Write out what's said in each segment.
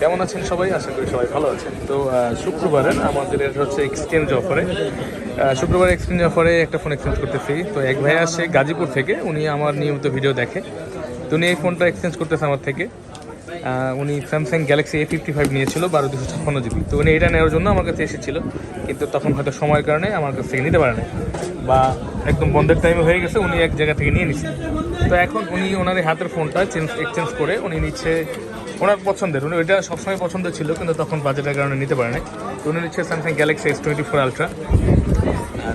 কেমন আছেন সবাই? আশা করি সবাই ভালো আছেন। তো শুক্রবারে আমাদের এটা হচ্ছে এক্সচেঞ্জ অফারে শুক্রবার এক্সচেঞ্জ অফারে একটা ফোন এক্সচেঞ্জ করতেছি। তো এক ভাই আসে গাজীপুর থেকে, উনি আমার নিয়মিত ভিডিও দেখে। তো উনি এই ফোনটা এক্সচেঞ্জ করতেছে আমার থেকে। উনি Samsung Galaxy A fifty five নিয়েছিল, বারো দুশো ছাপ্পান্ন জিবি তো উনি এটা নেওয়ার জন্য আমার কাছে এসেছিল। কিন্তু তখন হয়তো সময়ের কারণে আমার কাছ থেকে নিতে পারে না বা একদম বন্ধের টাইমে হয়ে গেছে, উনি এক জায়গা থেকে নিয়ে নিচ্ছে তো এখন উনি ওনার হাতের ফোনটা চেঞ্জ এক্সচেঞ্জ করে উনি নিচ্ছে ওনার পছন্দের উনি ওইটা সবসময় পছন্দ ছিল কিন্তু তখন বাজেটের কারণে নিতে পারে না তো উনি নিচ্ছে Samsung Galaxy S twenty four ultra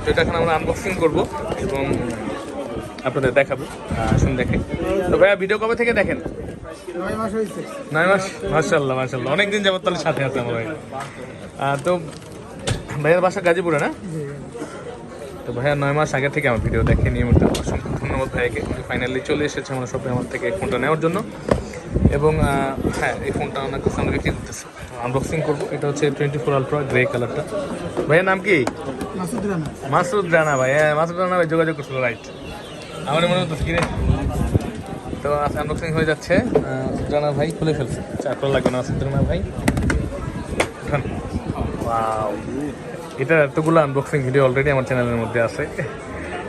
তো এটা এখন আমরা আনবক্সিং করব এবং আপনাদের দেখাবো। শুনে দেখে। তো ভাইয়া ভিডিও কবে থেকে দেখেন? নয় মাস মার্শাল্লাহ মার্শাল্লাহ অনেকদিন যাবত তাহলে সাথে আছে আমার ভাই। তো ভাইয়ার বাসা গাজীপুরে না? তো ভাইয়া নয় মাস আগে থেকে আমার ভিডিও দেখে নিয়মিত অসংখ্য ধন্যবাদ ভাইয়াকে। ফাইনালি চলে এসেছে আমার সবাই আমার থেকে ফোনটা নেওয়ার জন্য। এবং হ্যাঁ এই ফোনটা আমার কাছে আমরা বিক্রি করতেছে আনবক্সিং করব। এটা হচ্ছে টোয়েন্টি ফোর আলট্রা গ্রে কালারটা ভাইয়ের নাম কি? মাসুদ রানা। মাসুদ রানা ভাই হ্যাঁ মাসুদ রানা ভাই যোগাযোগ করছিল রাইট আমার মনে হতো কিনে তো আনবক্সিং হয়ে যাচ্ছে। মাসুদ রানা ভাই খুলে ফেলছে। চারটা লাগবে না মাসুদ রানা ভাই. এটা এতগুলো আনবক্সিং ভিডিও অলরেডি আমার চ্যানেলের মধ্যে আছে।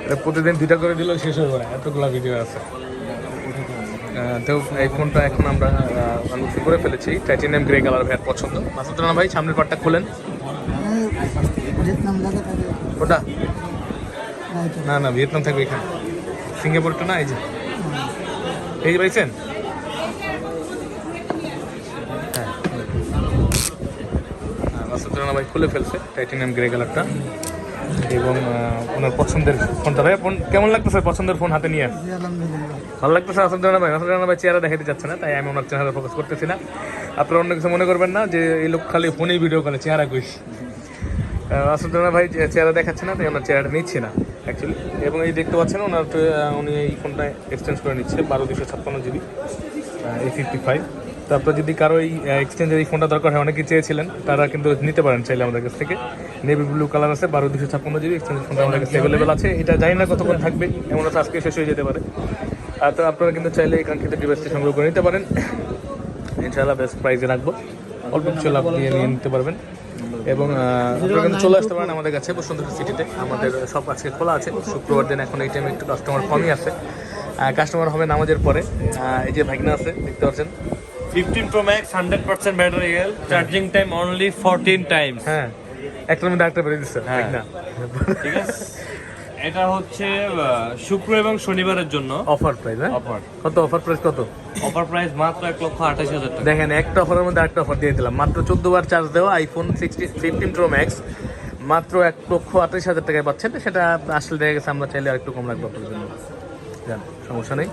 এটা প্রতিদিন দুইটা করে দিলেও শেষ হবে না। এতগুলো ভিডিও আছে। তো এই ফোনটা এখন আমরা আনবক্সিং করে ফেলেছি? টাইটেনিয়াম গ্রে কালার ভাইয়ের পছন্দ। মাসুদ রানা ভাই সামনের পার্টটা খুলেন। ওটা? না না ভিয়েতনাম থাকবে এখানে। সিঙ্গাপুরটা না এই যে। এই যে পাইছেন? হ্যাঁ হ্যাঁ, মাসুদ রানা ভাই খুলে ফেলছে টাইটেনিয়াম গ্রে কালারটা এবং ওনার পছন্দের ফোনটা। ভাই ফোন কেমন লাগতেছে পছন্দের ফোন হাতে নিয়ে? ভালো লাগতেছে মাসুদ রানা ভাই। মাসুদ রানা ভাই চেহারা দেখাতে যাচ্ছে না, তাই আমি ওনার চেহারা ফোকাস করতেছি না। আপনারা অন্য কিছু মনে করবেন না যে এই লোক খালি ফোনেই ভিডিও করে, চেহারা কইস মাসুদ রানা ভাই চেহারা দেখাচ্ছে না, তাই ওনার চেহারাটা নিচ্ছে না অ্যাকচুয়ালি এবং এই দেখতে পাচ্ছেন ওনার উনি এই ফোনটা এক্সচেঞ্জ করে নিচ্ছে, বারো দুশো ছাপ্পান্ন জিবি এই ফিফটি ফাইভ তারপর যদি কারও এই এক্সচেঞ্জের এই ফোনটা দরকার হয়, অনেকেই চেয়েছিলেন, তারা কিন্তু নিতে পারেন চাইলে আমাদের কাছ থেকে। নেভি ব্লু কালার আছে, বারো দুশো ছাপ্পান্ন জিবি এক্সচেঞ্জের ফোনটা আমাদের কাছে অ্যাভেলেবেল আছে। এটা জানি না কতক্ষণ থাকবে, এমন আছে আজকে শেষ হয়ে যেতে পারে। আর তো আপনারা কিন্তু চাইলে এই কাঙ্ক্ষিত ডিভাইসটি সংগ্রহ করে নিতে পারেন। ইনশাআল্লাহ বেস্ট প্রাইসে রাখব। অল্প কিছু লাভ দিয়ে নিয়ে নিতে পারবেন। এবং আপনারা চলে আসতে পারেন আমাদের কাছে, বসুন্ধরা সিটিতে আমাদের সব আজকে খোলা আছে, শুক্রবার দিন এখন এই টাইমে একটু কাস্টমার কমই আছে। কাস্টমার হবে নামাজের পরে। এই যে ভাগনা আছে, দেখতে পাচ্ছেন। 15 Pro Max 100% battery health charging time only 14 times. হ্যাঁ একটার মধ্যে একটা বেরিয়ে দিচ্ছে হ্যাঁ। ভাগনা ঠিক আছে। এটা হচ্ছে শুক্র এবং শনিবারের জন্য। অফার প্রাইস হ্যাঁ? অফার কত? অফার প্রাইস কত? অফার প্রাইস মাত্র এক লক্ষ আঠাশ হাজার টাকা। দেখেন একটা অফারের মধ্যে একটা অফার দিয়ে দিলাম। মাত্র চোদ্দ বার চার্জ দেওয়া iPhone sixty fifteen pro max মাত্র এক লক্ষ আঠাশ হাজার টাকায় পাচ্ছেন। সেটা আসলে দেখা গেছে আমরা চাইলে আরেকটু কম রাখব আপনার জন্য। জান সমস্যা নেই।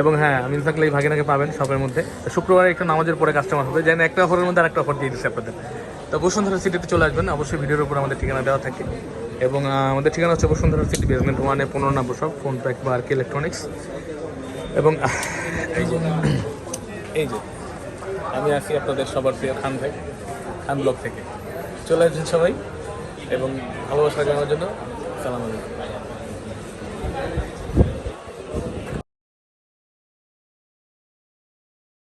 এবং হ্যাঁ আমি থাকলে এই ভাগিনাকে পাবেন শপের মধ্যে। শুক্রবার একটু নামাজের পরে কাস্টমার হবে। যেন একটা অফারের মধ্যে আরেকটা অফার দিয়ে দিচ্ছে আপনাদের। তো বসুন্ধরা সিটিতে চলে আসবেন। অবশ্যই ভিডিওর উপর আমাদের ঠিকানা দেওয়া থাকে। এবং আমাদের ঠিকানা হচ্ছে বসুন্ধরা সিটি বেসমেন্ট ওয়ানে পনেরো নম্বর সব ফোন প্যাক বা আর কি ইলেকট্রনিক্স এবং, এই যে এই যে, আমি আছি আপনাদের সবার প্রিয় খান ভাই, খান ব্লগ থেকে। চলে আসছেন সবাই। এবং ভালোবাসা জানার জন্য সালাম আলাইকুম।